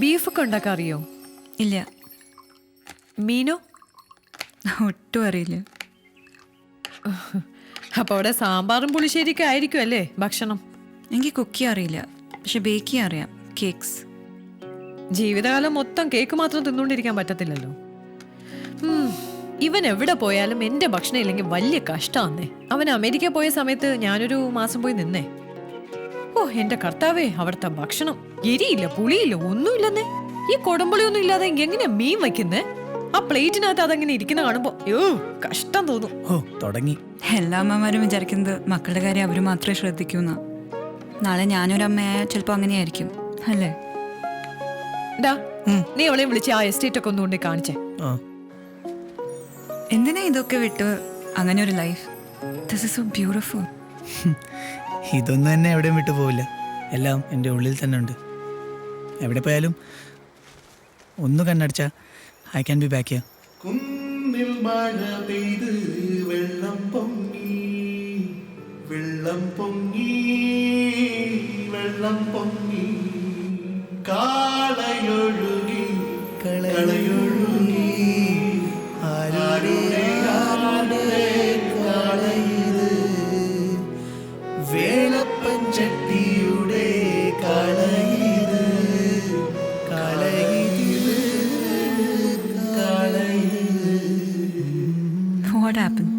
ബീഫൊക്കെ ഉണ്ടാക്കാൻ അറിയോ? ഇല്ല. മീനോ? ഒട്ടും അറിയില്ല. അപ്പോൾ അവിടെ സാമ്പാറും പുളിശ്ശേരിയൊക്കെ ആയിരിക്കും അല്ലേ ഭക്ഷണം? എനിക്ക് കുക്ക് ചെയ്യാൻ അറിയില്ല. പക്ഷെ ബേക്ക് ചെയ്യാൻ അറിയാം. കേക്ക്സ് ജീവിതകാലം മൊത്തം കേക്ക് മാത്രം തിന്നുകൊണ്ടിരിക്കാൻ പറ്റത്തില്ലല്ലോ. ഇവൻ എവിടെ പോയാലും എന്റെ ഭക്ഷണം ഇല്ലെങ്കിൽ വലിയ കഷ്ടമാന്നേ അവൻ അമേരിക്ക പോയ സമയത്ത് ഞാനൊരു മാസം പോയി നിന്നേ. ഓ എന്റെ കർത്താവേ അവിടുത്തെ ഭക്ഷണം. എരിയില്ല പുളിയില്ല ഒന്നുമില്ലെന്നേ. ഈ കൊടമ്പുളി ഒന്നും ഇല്ലാതെ എങ്ങനെയാ മീൻ വയ്ക്കുന്നേ? ആ പ്ലേറ്റിനകത്ത് അതങ്ങനെ ഇരിക്കുന്ന കാണുമ്പോ യോ കഷ്ടം തോന്നും. ഓ തുടങ്ങി. എല്ലാ അമ്മമാരും വിചാരിക്കുന്നത് മക്കളുടെ കാര്യം അവർ മാത്രമേ ശ്രദ്ധിക്കൂന്ന. നാളെ ഞാനൊരമ്മയായ ചിലപ്പോൾ അങ്ങനെയായിരിക്കും അല്ലേ? ഡാ നീ അവളെ വിളിച്ച് ആ എസ്റ്റേറ്റ് ഒക്കെ ഒന്നുകൊണ്ട് കാണിച്ചേ. ആ. എന്തിനാ ഇതൊക്കെ വിട്ട് അങ്ങനെ ഒരു life? This is so beautiful. ഇതൊന്നും തന്നെ എവിടെയും വിട്ടു പോവില്ല. എല്ലാം എന്റെ ഉള്ളിൽ തന്നെ ഉണ്ട്. എവിടെ പോയാലും ഒന്ന് കണ്ണടച്ച ഐ ക്യാൻ ബി ബാക്ക് കുന്നിൽ മഴ പെയ്ത് വെള്ളം പൊങ്ങി വെള്ളം പൊങ്ങി വെള്ളം പൊങ്ങി. കാളയൊഴുകി what happened?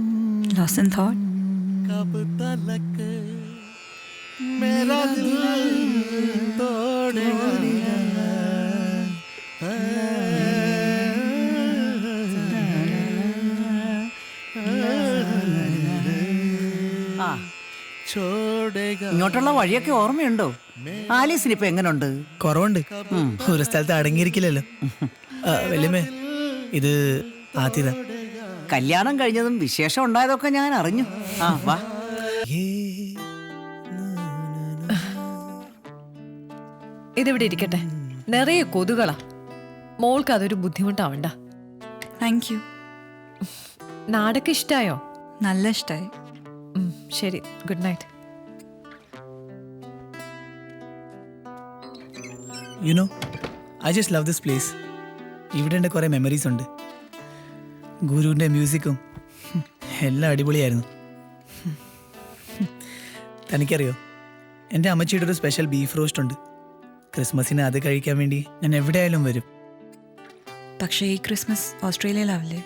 Lost in thought? ഇങ്ങോട്ടുള്ള വഴിയൊക്കെ ഓർമ്മയുണ്ടോ? ആലീസിന് ഇപ്പൊ എങ്ങനുണ്ട്? കുറവുണ്ട്. ഒരു സ്ഥലത്ത് അടങ്ങിയിരിക്കില്ലല്ലോ. വല്യമ്മേ ഇത് ആദ്യതാ കല്യാണം കഴിഞ്ഞതും വിശേഷം ഉണ്ടായതൊക്കെ ഞാൻ അറിഞ്ഞു. ആ വാ. ഇതിവിടെ ഇരിക്കട്ടെ. നിറയെ കൊതുകളാ. മോൾക്ക് അതൊരു ബുദ്ധിമുട്ടാവണ്ട. താങ്ക് യു നാടൊക്കെ ഇഷ്ടായോ? നല്ല ഇഷ്ടായി. ശരി. Good night you know I just love this place ഇവിടെ എന്റെ കുറേ മെമ്മറീസ് ഉണ്ട്. ഗുരുവിന്റെ മ്യൂസിക്കും. എല്ലാം അടിപൊളിയായിരുന്നു. തനിക്കറിയോ? എന്റെ അമ്മച്ചിയുടെ ഒരു സ്പെഷ്യൽ ബീഫ് റോസ്റ്റ് ഉണ്ട്. ക്രിസ്മസിന് അത് കഴിക്കാൻ വേണ്ടി ഞാൻ എവിടെയായാലും വരും. പക്ഷേ ഈ ക്രിസ്മസ് ഓസ്ട്രേലിയയിലാവില്ലേ?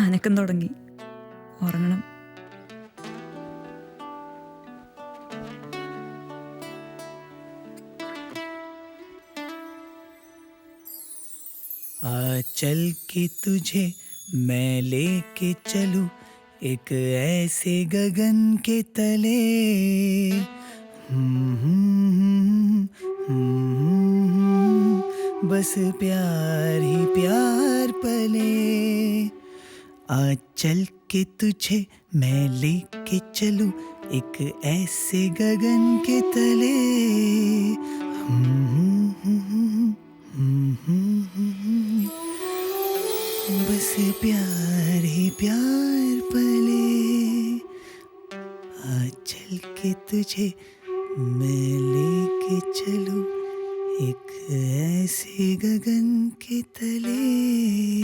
അനക്കം തുടങ്ങി. ഉറങ്ങണം. आ चल के तुझे मैं लेके चलूँ एक ऐसे गगन के तले। हम्म, हम्म, बस प्यार ही प्यार पले। आ चल के तुझे मैं लेके चलूँ एक ऐसे गगन के तले। हम्म, हम्म, हम्म, बस प्यार ही प्यार पले। आ चल के तुझे मैं लेके चलूँ एक ऐसे गगन के तले।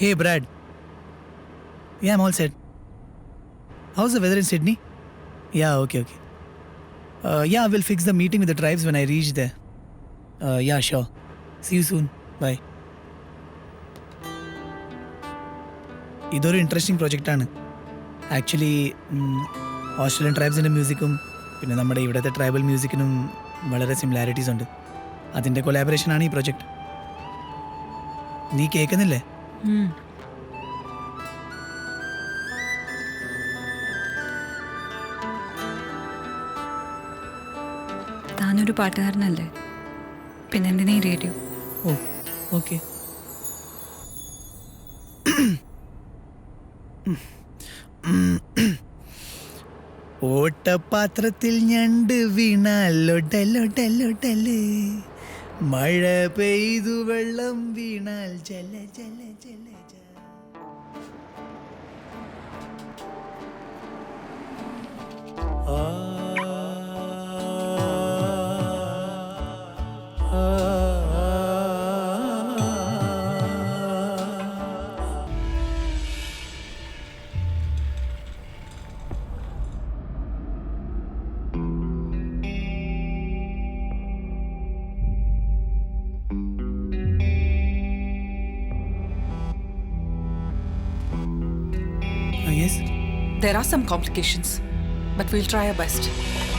Hey, Brad. Yeah, I'm all set. How's the weather in Sydney? Yeah, okay, okay. Uh, yeah, we'll fix the meeting with the tribes when I reach there. Uh, yeah, sure. See you soon. Bye. ഇതൊരു interesting പ്രൊജക്റ്റാണ് actually Australian ട്രൈബ്സിന്റെ മ്യൂസിക്കും പിന്നെ നമ്മുടെ ഇവിടുത്തെ tribal മ്യൂസിക്കിനും വളരെ similarities ഉണ്ട് അതിന്റെ കൊലാബറേഷനാണ് ഈ പ്രൊജക്റ്റ് നീ കേൾക്കുന്നില്ലേ. താനൊരു പാട്ടുകാരനല്ലേ? പിന്നെ എന്തിനാ ഈ റേഡിയോ? ഓ ഓക്കെ. ഓട്ടപാത്രത്തിൽ ഞണ്ട് വീണാലൊടലൊടലൊടൽ മഴ പെയ്തു വെള്ളം വീണാൽ ജല ജല ജല yes There are some complications, but we'll try our best.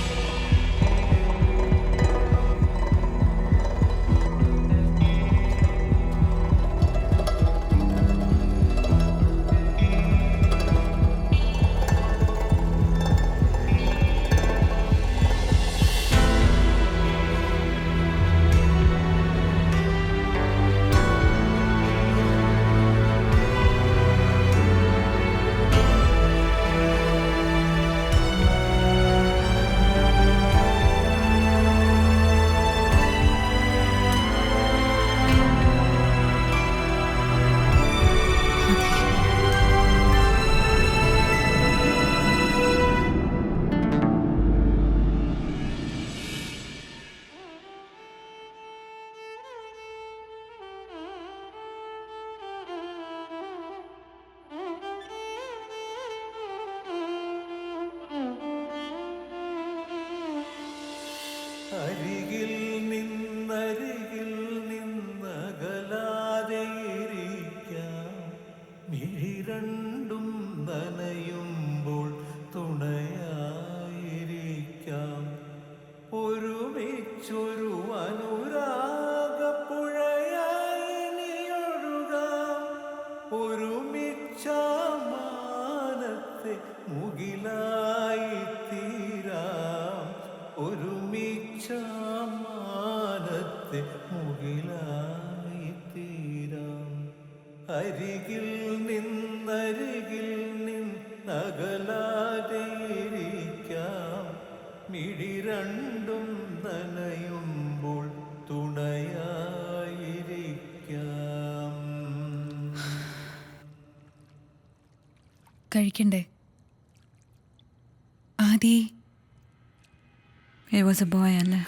ഒരുമിച്ചൊരു അനുരാഗപ്പുഴയായി നീ ഒഴുകാം ഒരുമിച്ചാമാനത്തെ മുകിലായി തീരാം ഒരുമിച്ചാമാനത്തെ മുകിലായി തീരാം അരികിൽ നിന്നരികിൽ നിന്നകലാതെ മിഴി രണ്ടും നനയുമ്പോൾ കഴിക്കണ്ടേ? Adi it was a boy അല്ലേ?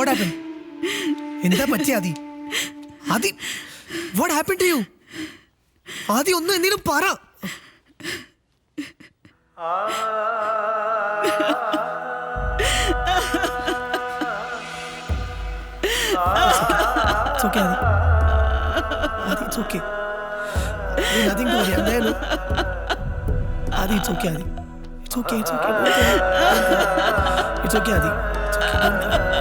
വാട്ട് ഹാപ്പൻ എന്താ പറ്റിയ Adi Adi what happen to you Adi ഒന്നും എന്തെങ്കിലും പറ It's okay, Adi. Adi, it's okay. There's nothing to worry. Adi, it's okay. It's okay, it's okay. It's okay, Adi. It's okay. Don't cry.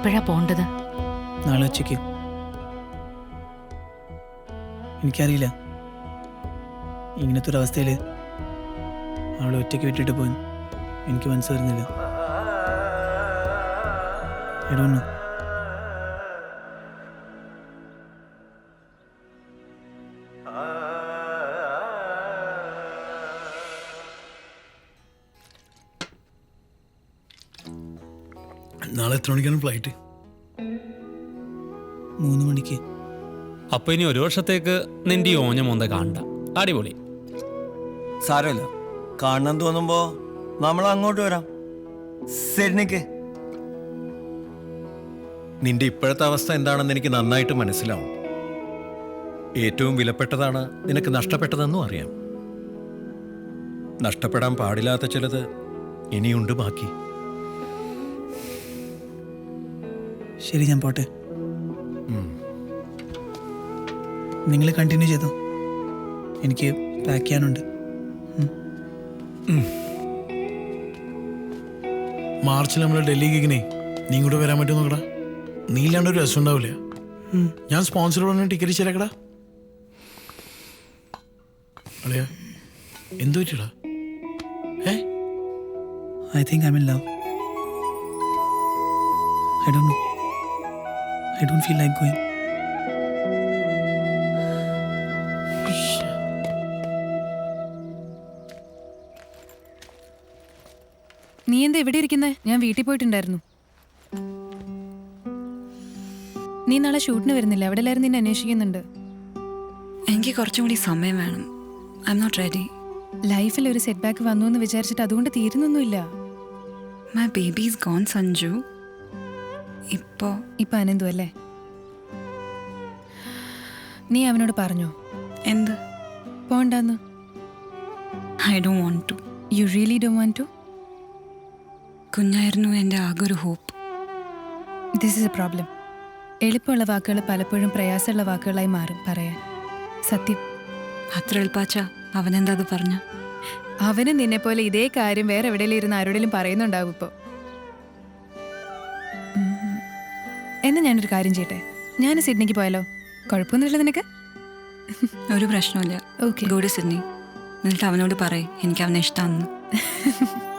എപ്പോഴാ പോണ്ടത്? നാളെ ഉച്ചയ്ക്ക്. എനിക്കറിയില്ല. ഇങ്ങനത്തെ ഒരു അവസ്ഥയിൽ അവളെ ഒറ്റയ്ക്ക് വിട്ടിട്ട് പോയി. എനിക്ക് മനസ്സ് വരുന്നില്ല. എടോന്നു നാളെ എത്ര മണിക്കാണ് ഫ്ലൈറ്റ് മൂന്ന് മണിക്ക്. അപ്പൊ ഇനി ഒരു വർഷത്തേക്ക് നിന്റെ ഈ ഓഞ്ഞ മോന്ത കാണണ്ട. അടിപൊളി. സാരമില്ല. കാണണം തോന്നുമ്പോ നമ്മൾ അങ്ങോട്ട് വരാം. സിഡ്നിക്ക്. നിന്റെ ഇപ്പോഴത്തെ അവസ്ഥ എന്താണെന്ന് എനിക്ക് നന്നായിട്ട് മനസ്സിലാവും. ഏറ്റവും വിലപ്പെട്ടതാണ് നിനക്ക് നഷ്ടപ്പെട്ടതെന്നും അറിയാം. നഷ്ടപ്പെടാൻ പാടില്ലാത്ത ചിലത് ഇനിയുണ്ട് ബാക്കി. ശരി ഞാൻ പോട്ടെ. നിങ്ങൾ കണ്ടിന്യൂ ചെയ്തോ? എനിക്ക് പാക്ക് ചെയ്യാനുണ്ട്. മാർച്ചിൽ നമ്മൾ ഡൽഹി കേക്കിനെ നീ ഇങ്ങോട്ട് വരാൻ പറ്റുമോ നോക്കടാ? നീ ഇല്ലാണ്ട് ഒരു രസം ഉണ്ടാവില്ല. ഞാൻ സ്പോൺസർ പറഞ്ഞ ടിക്കറ്റ് ശരിയാക്കടാ. അളിയാ എന്തു പറ്റിയടാ? ഏ? I think I mean love I Dr know I don't feel like going. നീ എന്താ ഇവിടെ ഇരിക്കുന്നേ? ഞാൻ വീട്ടിൽ പോയിട്ടുണ്ടായിരുന്നു. നീ നാളെ ഷൂട്ടിന് വരുന്നില്ല? അവിടെ എല്ലാവരും നിന്നെ അന്വേഷിക്കുന്നുണ്ട്. എനിക്ക് കുറച്ചും കൂടി സമയം വേണം. ഐ എം നോട്ട് റെഡി ലൈഫിൽ ഒരു സെറ്റ് ബാക്ക് വന്നു എന്ന് വിചാരിച്ചിട്ട് അതുകൊണ്ട് തീരുന്നൊന്നുമില്ല. My baby is gone Sanju. ഇപ്പോ ഇപ്പൊ അനന്തു അല്ലേ? നീ അവനോട് പറഞ്ഞോ? എന്ത്? പോണ്ടെന്ന്. I do want to you really do want to കുഞ്ഞായിരുന്നു എന്റെ ആകെ ഒരു hope this is a problem എളുപ്പമുള്ള വാക്കുകൾ പലപ്പോഴും പ്രയാസമുള്ള വാക്കുകളായി മാറും പറയാൻ. സത്യം. അത്ര എളുപ്പാച്ച അവനെന്താ അത് പറഞ്ഞ? അവനും നിന്നെ പോലെ ഇതേ കാര്യം വേറെ എവിടെയെങ്കിലും ഇരുന്ന് ആരോടെങ്കിലും പറയുന്നുണ്ടാവും ഇപ്പോൾ എന്നാ ഞാനൊരു കാര്യം ചെയ്യട്ടെ? ഞാൻ സിഡ്നിക്ക് പോയാലോ? കുഴപ്പമൊന്നുമില്ല നിനക്ക്? ഒരു പ്രശ്നമില്ല ഓക്കെ ഗുഡ് സിഡ്നി. എന്നിട്ട് അവനോട് പറയ് എനിക്ക് അവനെ ഇഷ്ടമാണെന്ന്